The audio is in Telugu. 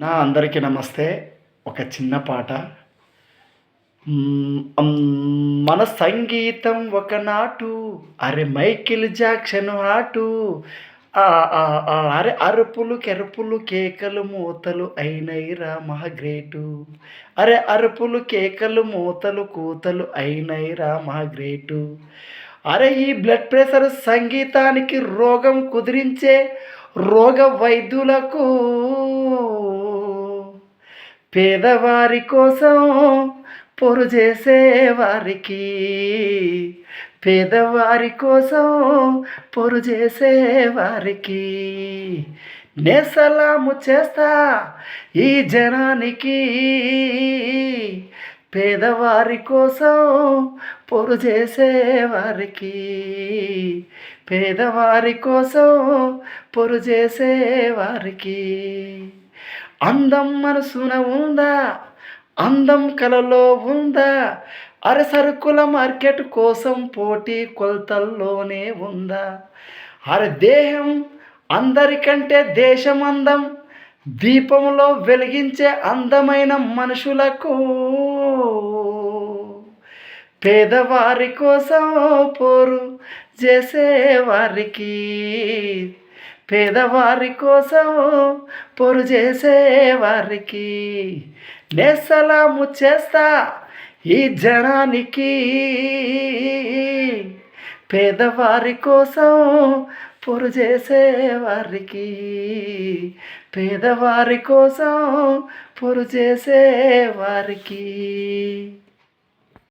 నా అందరికీ నమస్తే. ఒక చిన్న పాట. మన సంగీతం ఒకనాటు. అరే మైకిల్ జాక్షన్ ఆటు. అరే అరుపులు కెరుపులు కేకలు మూతలు అయినైరా మహా గ్రేటు అరే అరుపులు కేకలు మూతలు కూతలు అయినైరా మహా గ్రేటు అరే ఈ బ్లడ్ ప్రెషర్ సంగీతానికి రోగం కుదిరించే రోగ వైద్యులకు పేదవారి కోసం పొరు చేసేవారికి. పేదవారి కోసం పొరు చేసేవారికి. నే సలాము చేస్తా ఈ జనానికి. పేదవారి కోసం పొరు చేసేవారికి. పేదవారి కోసం పొరు చేసేవారికి. అందం మనసున ఉందా? అందం కలలో ఉందా? అరసరుకుల మార్కెట్ కోసం పోటీ కొలతల్లోనే ఉందా? అరే దేహం అందరికంటే దేశం అందం దీపంలో వెలిగించే అందమైన మనుషులకు పేదవారి కోసం పోరు చేసేవారికి పేదవారి కోసం పొరు చేసేవారికి నేసలాము చేస్తా ఈ జనానికి పేదవారి కోసం పొరు చేసేవారికి పేదవారి కోసం పొరు చేసేవారికి